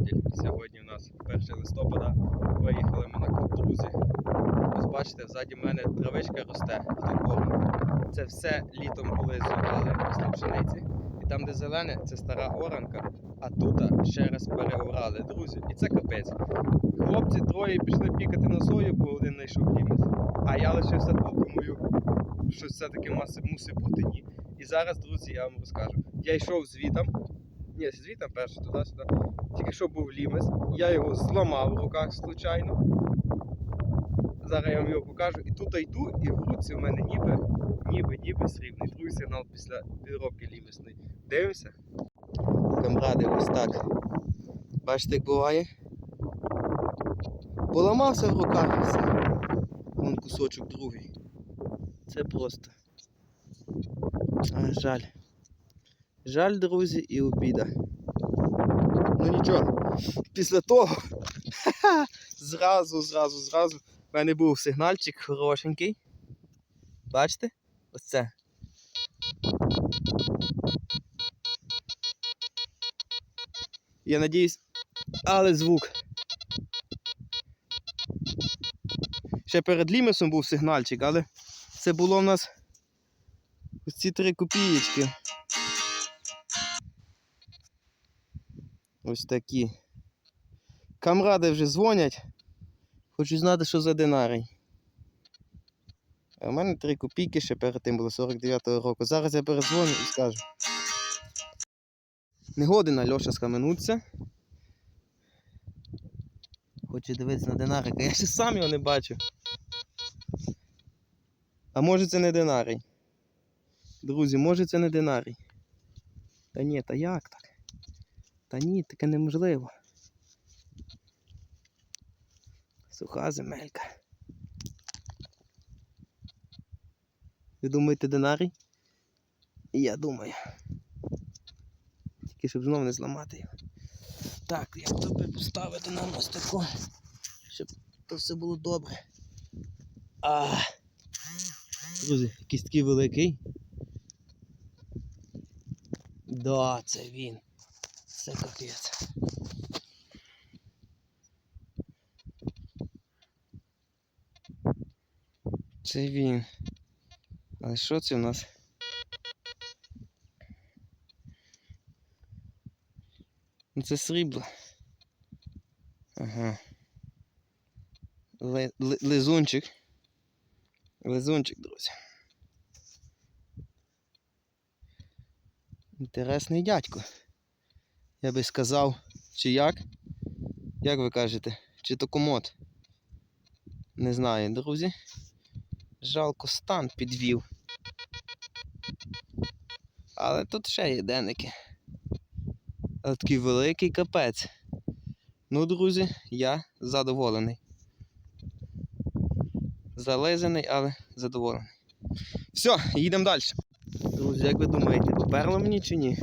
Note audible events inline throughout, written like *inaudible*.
Копатель. Сьогодні у нас 1 листопада. Виїхали ми на клуб друзі. Ось бачите, ззаді мене травичка росте в оранка. Це все літом були зібрали після пшениці. І там, де зелене, це стара оранка, а тут ще раз переорали, друзі. І це капець. Хлопці троє пішли пікати на сою, бо один знайшов лімес. А я лишився тут, думаю, що все-таки мусить бути ні. І зараз, друзі, я вам розкажу. Я йшов звітом. Ні, звітом перше туди-сюди. Тільки що був лімес. Я його зламав в руках случайно. Зараз я вам його покажу. І тут йду, і в руці в мене ніби, ніби, ніби срібний. Другий сигнал після підробки лімесної. Дивимося. Камради, ось так. Бачите, як буває? Поламався в руках все. Вон кусочок другий. Це просто. А, жаль. Жаль, друзі, і обіда. Ну нічого. Після того *laughs* зразу, зразу, зразу в мене був сигнальчик хорошенький. Бачите? Ось це. Я надіюсь, але звук. Ще перед лімесом був сигнальчик, але це було в нас ось ці три копієчки. Ось такі. Камради вже дзвонять. Хочу знати, що за динарій. А у мене 3 копійки ще перед тим було 49-го року. Зараз я перезвоню і скажу. Не годен Альоша схаменуться. Хоче дивитися на динарика. Я ще сам його не бачу. А може це не динарій? Друзі, може це не динарій. Та ні, та як так? Та ні, таке неможливо. Суха земелька. Ви думаєте динарій? Я думаю. Тільки щоб знову не зламати його. Так, як тобі поставити нам ось таку, щоб то все було добре. А, друзі, якийсь такий великий. Да, це він. Це капець. Це він. Але що це у нас? Ну це срібло. Ага. Ли, ли, лизунчик. Лизунчик, друзі. Інтересний дядько. Я би сказав, чи як? Як ви кажете? Чи то комод? Не знаю, друзі. Жалко стан підвів. Але тут ще є денники. Але такий великий капець. Ну, друзі, я задоволений. Зализаний, але задоволений. Все, їдемо далі. Друзі, як ви думаєте, поперло мені чи ні?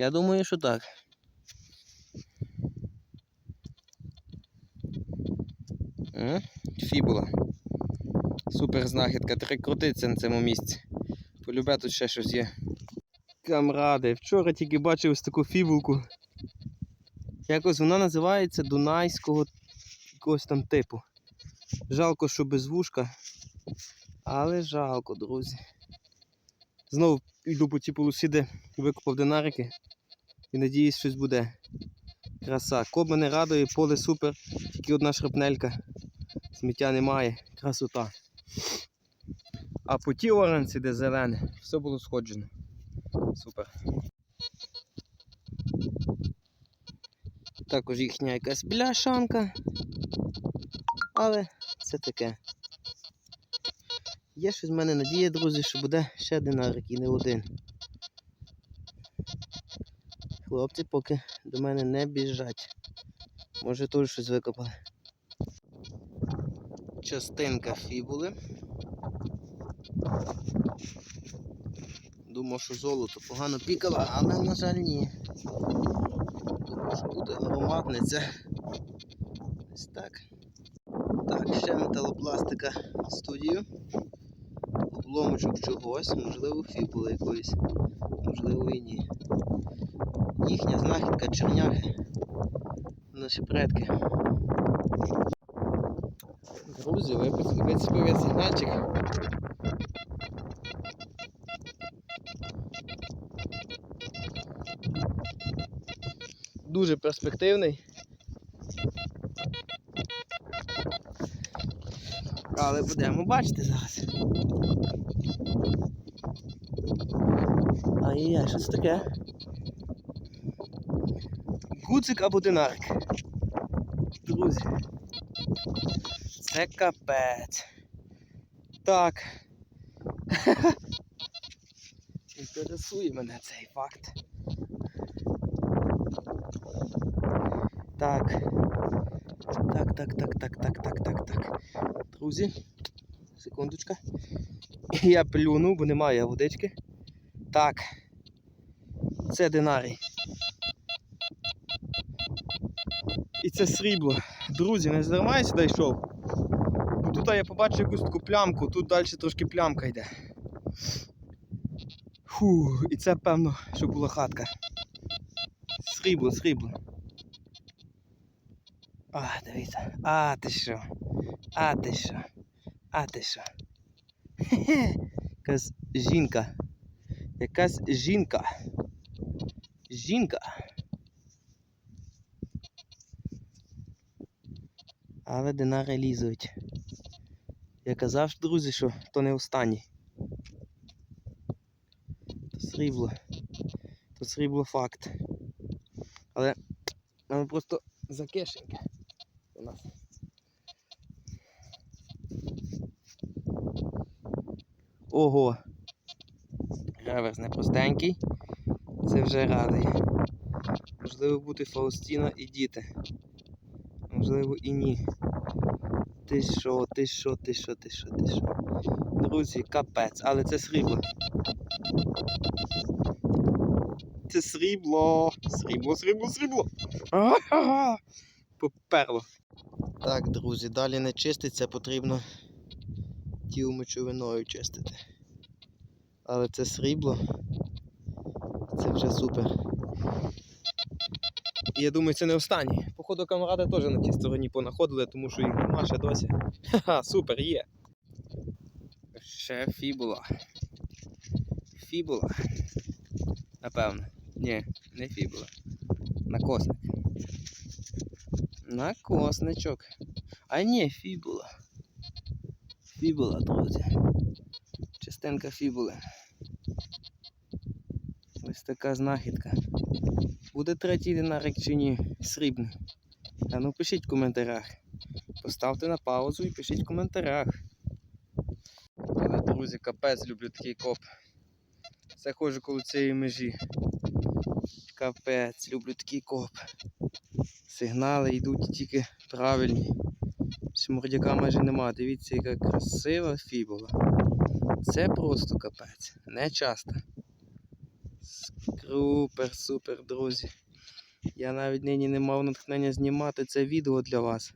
Я думаю, що так. Фібула. Супер знахідка. Треба крутитися на цьому місці. Полюбе тут ще щось є. Камради, вчора тільки бачив ось таку фібулку. Якось вона називається Дунайського якогось там типу. Жалко, що без вушка. Але жалко, друзі. Знову йду по цій полосі, де викопав динарики. І надіюсь, щось буде. Краса. Коб мене радує, поле супер, тільки одна шрапнелька. Сміття немає, красота. А по тій оранці, де зелене, все було сходжено. Супер. Також їхня якась бляшанка. Але це таке. Є щось в мене надія, друзі, що буде ще динарик і не один. Хлопці поки до мене не біжать. Може теж щось викопали. Частинка фібули. Думав, що золото погано пікало, але, на жаль, ні. Думав, що буде ароматне. Ось так. Так, ще металопластика в студію. Ломочок чогось, можливо, фібули якоїсь, можливо і ні. Їхня знахідка черняхи. Наші предки. Друзі, вицепив я сигнальчик. Дуже перспективний. Але будемо бачити зараз. Ай-яй, що це таке? Гуцик або динарик. Друзі. Це капець. Так. *laughs* Інтересує мене цей факт. Так. Так, так, так, так, так, так, так, так. Друзі, секундочка. *laughs* Я плюнув, бо немає водички. Так. Це динарій. Це срібло. Друзі, не здарма я сюди йшов. Тут я побачив якусь таку плямку, тут далі трошки плямка йде. Фу, і це певно, що була хатка. Срібло, срібло. А, дивіться. А, ти що? А ти що? А ти що? Хе-хе. Якась жінка. Якась жінка. Жінка. Але динари лізуть. Я казав, друзі, що то не останній. То срібло. То срібло факт. Але воно просто закишеньке у нас. Ого! Реверс непростенький. Це вже радий. Можливо бути Фаустіна і діти. Можливо і ні. Ти що, ти що, ти що, ти що, ти що. Друзі, капець, але це срібло. Це срібло. Срібло, срібло, срібло. Ага! *laughs* Поперло. Так, друзі, далі не чиститься, потрібно тіл мочовиною чистити. Але це срібло. Це вже супер. І я думаю, це не останній. Походу камради теж на тій стороні понаходили, тому що їх нема ще досі. Ха-ха, супер, є. Ще фібула. Фібула. Напевно. Ні, не фібула. Накосник. Накосничок. А ні, фібула. Фібула, друзі. Частинка фібули. Ось така знахідка. Буде третій динарик чи ні? Срібний. А ну пишіть в коментарях. Поставте на паузу і пишіть в коментарях. Але, друзі, капець люблю такий коп. Це ходжу коло цієї межі. Капець, люблю такий коп. Сигнали йдуть тільки правильні. Смордяка майже нема. Дивіться, яка красива фібула. Це просто капець. Не часто. Супер, супер, друзі. Я навіть нині не мав натхнення знімати це відео для вас.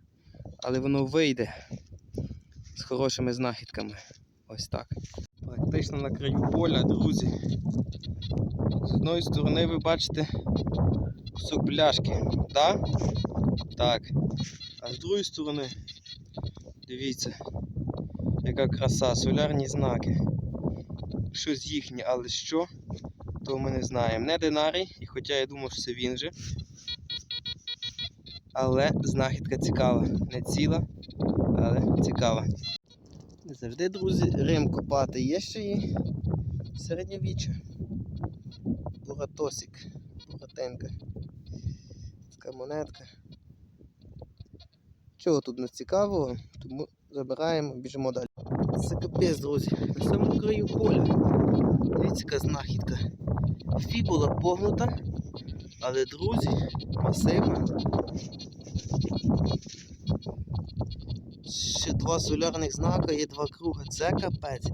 Але воно вийде з хорошими знахідками. Ось так. Практично на краю поля, друзі. З одної сторони ви бачите кусок. Да? Так. А з другої сторони, дивіться, яка краса, солярні знаки. Щось їхнє, але що, то ми не знаємо. Не динарій, і хоча я думав, що це він же. Але знахідка цікава. Не ціла, але цікава. Не завжди, друзі, Рим копати є ще і середньовіччя. Буратосик, буратенка. Така монетка. Чого тут не цікавого, тому забираємо, біжимо далі. Це капець, друзі, на самому краю поля. Дивіться, яка знахідка. Фібула погнута, але, друзі, масивна. Ще два солярних знака, є два круги. Це капець.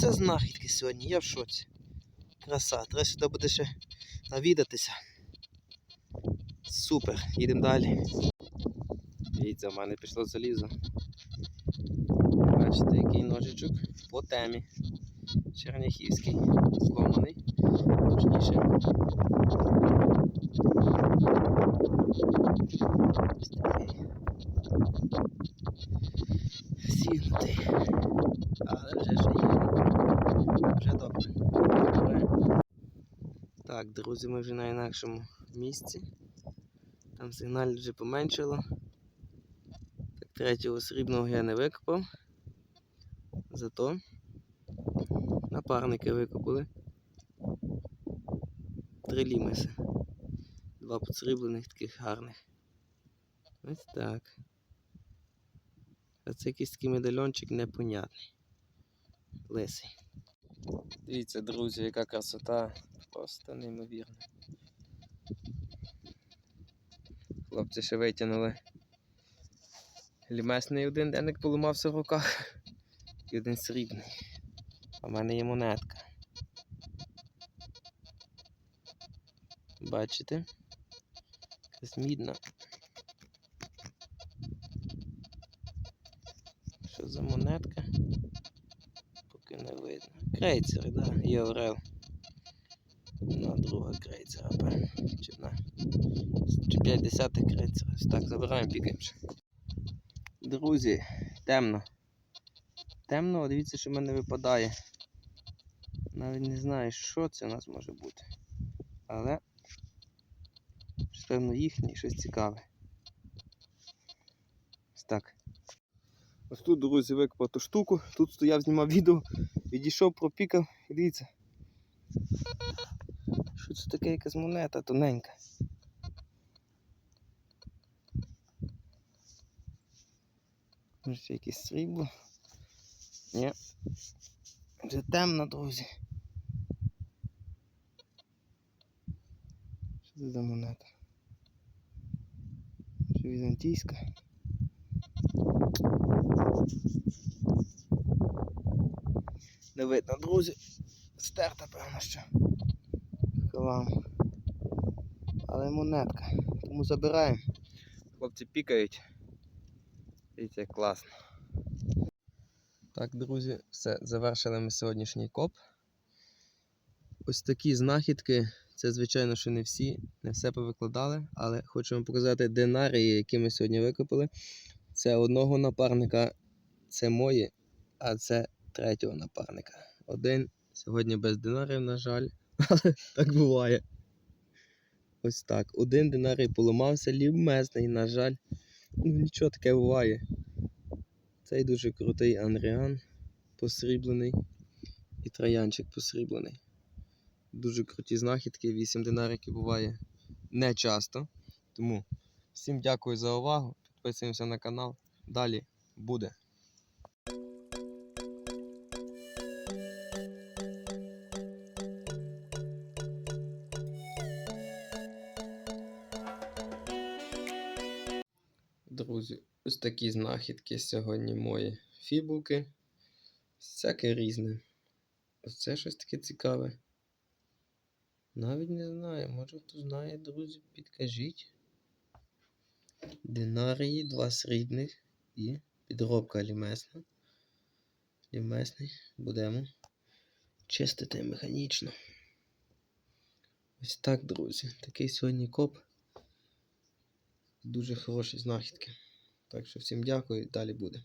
Це знахідки сьогодні, я в шоці. Краса, треба сюди буде ще навідатися. Супер, їдемо далі. Дивіться, в мене пішло залізо. Бачите, який ножичок по темі. Черняхівський зломаний. Точніше. Ось такий. Сігнутий. Але вже ще є. Вже добре. Добре. Так, друзі, ми вже на інакшому місці. Там сигналь вже поменшало. Так, третього срібного я не викопав. Зато напарники викопали. Три лімеси. Два поdsріблених таких гарних. Ось так. А це якийсь такий медальончик непонятний. Лисий. Дивіться, друзі, яка красота. Просто неймовірна. Хлопці ще витягнули. Лімесний один денник поламався в руках. Один срібний. А в мене є монетка. Бачите? Якась. Що за монетка? Поки не видно. Крейцер, да, є Орел. Одна друга крейцера. Чи одна. Чи 50 крейцера. Ось Так, забираємо пікаємо. Друзі, темно. Темно, дивіться, що в мене випадає. Навіть не знаю, що це у нас може бути. Але певно їхнє щось цікаве. Ось так. Ось тут, друзі, викопав ту штуку. Тут стояв, знімав відео, відійшов, пропікав. І дивіться. Що це таке якась монета тоненька. Може ще якесь срібло. Ні. Вже темно, друзі. Що це за монета? Що візантійська? Не видно, друзі. Стерта, певно, що. Хлам. Але монетка. Тому забираємо. Хлопці пікають. Дивіться, як класно. Так, друзі, все, завершили ми сьогоднішній коп. Ось такі знахідки. Це, звичайно, що не всі, не все повикладали, але хочу вам показати динарії, які ми сьогодні викопали. Це одного напарника, це мої, а це третього напарника. Один сьогодні без динарів, на жаль, *laughs* але так буває. Ось так. Один динарій поламався, лівмезний, на жаль. Ну нічого таке буває. Цей дуже крутий Анріан посріблений і троянчик посріблений. Дуже круті знахідки, 8 динариків буває не часто. Тому всім дякую за увагу. Підписуємося на канал. Далі буде. Ось такі знахідки сьогодні мої фібулки. Всяке різне. Ось це щось таке цікаве. Навіть не знаю, може хто знає, друзі, підкажіть. Динарії, два срібних і підробка лімесна. Лімесний будемо чистити механічно. Ось так, друзі. Такий сьогодні коп. Дуже хороші знахідки. Так що всім дякую далі буде.